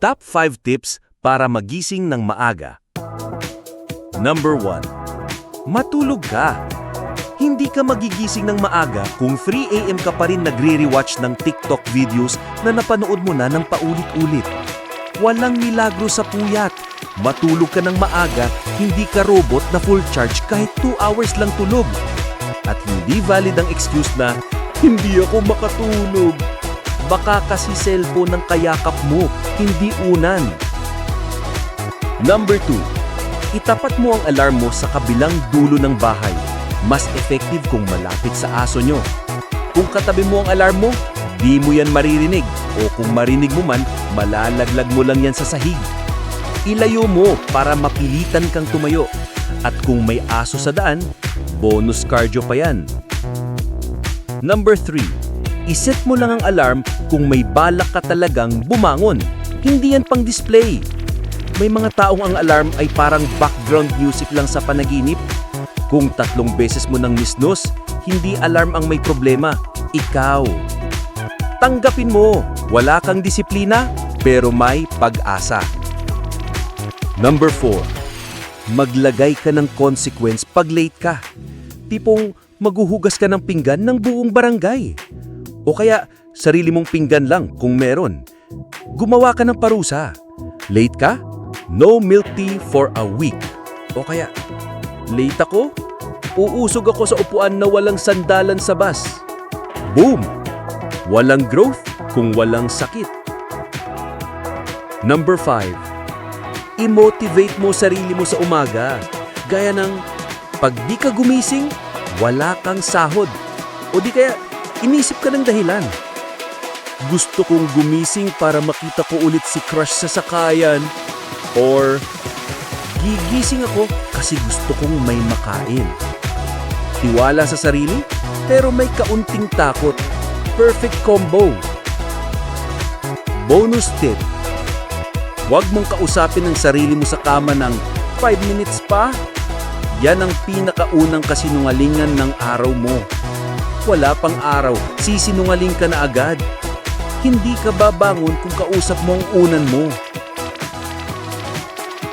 Top 5 tips para magising ng maaga. Number 1. Matulog ka. Hindi ka magigising ng maaga kung 3 a.m. ka pa rin nagre-rewatch ng TikTok videos na napanood mo na ng paulit-ulit. Walang milagro sa puyat. Matulog ka ng maaga, hindi ka robot na full charge kahit 2 hours lang tulog. At hindi valid ang excuse na, hindi ako makatulog. Baka kasi cellphone ng kayakap mo, hindi unan. Number 2. Itapat mo ang alarm mo sa kabilang dulo ng bahay. Mas effective kung malapit sa aso nyo. Kung katabi mo ang alarm mo, di mo yan maririnig. O kung marinig mo man, malalaglag mo lang yan sa sahig. Ilayo mo para mapilitan kang tumayo. At kung may aso sa daan, bonus cardio pa yan. Number 3. Iset mo lang ang alarm kung may balak ka talagang bumangon. Hindi yan pang display. May mga taong ang alarm ay parang background music lang sa panaginip. Kung tatlong beses mo nang misnos, hindi alarm ang may problema, ikaw. Tanggapin mo, wala kang disiplina, pero may pag-asa. Number 4. Maglagay ka ng consequence pag late ka. Tipong maghuhugas ka ng pinggan ng buong barangay. O kaya sarili mong pinggan lang kung meron. Gumawa ka ng parusa. Late ka? No milk tea for a week. O kaya, late ako? Uusog ako sa upuan na walang sandalan sa bus. Boom! Walang growth kung walang sakit. Number 5. I-motivate mo sarili mo sa umaga. Gaya ng, pag di ka gumising, wala kang sahod. O di kaya, inisip ka ng dahilan. Gusto kong gumising para makita ko ulit si crush sa sakayan. Or, gigising ako kasi gusto kong may makain. Tiwala sa sarili, pero may kaunting takot. Perfect combo. Bonus tip. Huwag mong kausapin ang sarili mo sa kama ng 5 minutes pa. Yan ang pinakaunang kasinungalingan ng araw mo. Wala pang araw, sisinungaling ka na agad. Hindi ka babangon kung kausap mo ang unan mo.